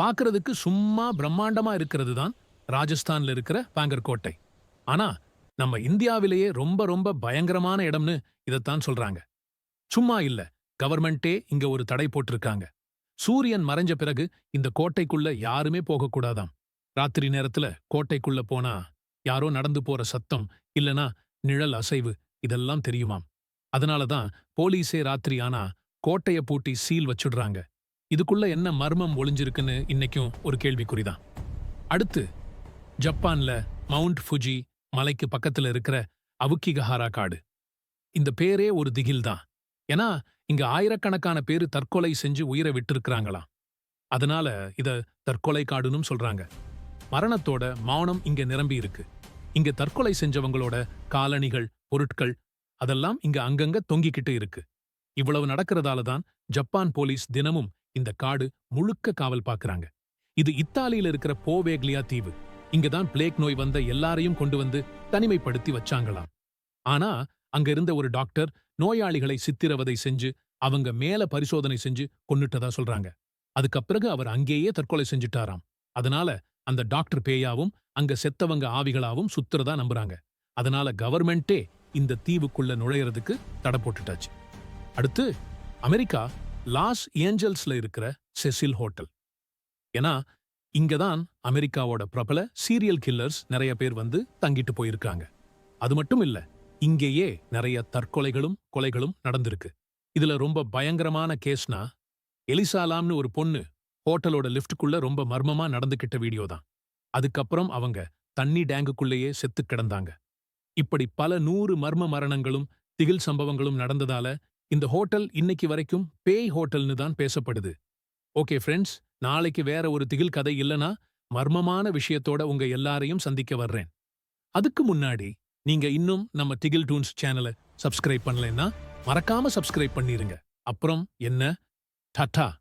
பார்க்கறதுக்கு சும்மா பிரம்மாண்டமா இருக்கிறது தான் ராஜஸ்தான்ல இருக்கிற பாங்கர் கோட்டை. ஆனா நம்ம இந்தியாவிலேயே ரொம்ப ரொம்ப பயங்கரமான இடம்னு இதைத்தான் சொல்றாங்க. சும்மா இல்ல கவர்மெண்ட்டே இங்க ஒரு தடை போட்டிருக்காங்க. சூரியன் மறைஞ்ச பிறகு இந்த கோட்டைக்குள்ள யாருமே போகக்கூடாதாம். ராத்திரி நேரத்துல கோட்டைக்குள்ள போனா யாரோ நடந்து போற சத்தம் இல்லனா நிழல் அசைவு இதெல்லாம் தெரியுமாம். அதனால தான் போலீஸே ராத்திரி ஆனா கோட்டைய பூட்டி சீல் வச்சுடுறாங்க. இதுக்குள்ள என்ன மர்மம் ஒளிஞ்சிருக்குன்னு இன்னைக்கும் ஒரு கேள்விக்குறிதான். அடுத்து ஜப்பான்ல மவுண்ட் ஃபுஜி மலைக்கு பக்கத்துல இருக்கிற அவுக்கிகஹாரா காடு. இந்த பேரே ஒரு திகில் தான் ஏன்னா இங்க ஆயிரக்கணக்கான பேரு தற்கொலை செஞ்சு உயிரை விட்டிருக்கிறாங்களாம். அதனால இத தற்கொலை காடுன்னு சொல்றாங்க. மரணத்தோட மௌனம் இங்க நிரம்பி இருக்கு. இங்க தற்கொலை செஞ்சவங்களோட காலணிகள் பொருட்கள் அதெல்லாம் இங்க அங்கங்க தொங்கிக்கிட்டு இருக்கு. இவ்வளவு நடக்கிறதால தான் ஜப்பான் போலீஸ் தினமும் இந்த காடு முழுக்க காவல் பார்க்கறாங்க. இது இத்தாலியில இருக்கிற போவேக்லியா தீவு. இங்கதான் பிளேக் நோய் வந்த எல்லாரையும் கொண்டு வந்து தனிமைப்படுத்தி வச்சாங்களாம். ஆனா அங்க இருந்த ஒரு டாக்டர் நோயாளிகளை சித்திரவதை செஞ்சு அவங்க மேல பரிசோதனை செஞ்சு கொன்னுட்டதா சொல்றாங்க. அதுக்கு பிறகு அவர் அங்கேயே தற்கொலை செஞ்சுட்டாராம். அதனால அந்த டாக்டர் பேயாவும் அங்க செத்தவங்க ஆவிகளாவும் சுத்துறதா நம்புறாங்க. அதனால கவர்மெண்டே இந்த தீவுக்குள்ள நுழையறதுக்கு தடை போட்டுட்டாச்சு. அடுத்து அமெரிக்கா லாஸ் ஏஞ்சல்ஸ்ல இருக்கிற செசில் ஹோட்டல். ஏன்னா இங்க தான் அமெரிக்காவோட பிரபல சீரியல் கில்லர்ஸ் நிறைய பேர் வந்து தங்கிட்டு போயிருக்காங்க. அது மட்டும் இல்ல இங்கேயே நிறைய தற்கொலைகளும் கொலைகளும் நடந்திருக்கு. இதுல ரொம்ப பயங்கரமான கேஸ்னா எலிசாலாம்னு ஒரு பொண்ணு ஹோட்டலோட லிஃப்ட்டுக்குள்ள ரொம்ப மர்மமா நடந்துகிட்ட வீடியோ தான். அதுக்கப்புறம் அவங்க தண்ணி டேங்குக்குள்ளேயே செத்து கிடந்தாங்க. இப்படி பல நூறு மர்ம மரணங்களும் திகில் சம்பவங்களும் நடந்ததால இந்த ஹோட்டல் இன்னைக்கு வரைக்கும் பேய் ஹோட்டல்னு தான் பேசப்படுது. ஓகே ஃப்ரெண்ட்ஸ் நாளைக்கு வேற ஒரு திகில் கதை இல்லனா மர்மமான விஷயத்தோட உங்க எல்லாரையும் சந்திக்க வர்றேன். அதுக்கு முன்னாடி நீங்க இன்னும் நம்ம டிகில் டூன்ஸ் சேனலை சப்ஸ்கிரைப் பண்ணலைன்னா மறக்காம சப்ஸ்கிரைப் பண்ணிருங்க. அப்புறம் என்ன? டட்டா!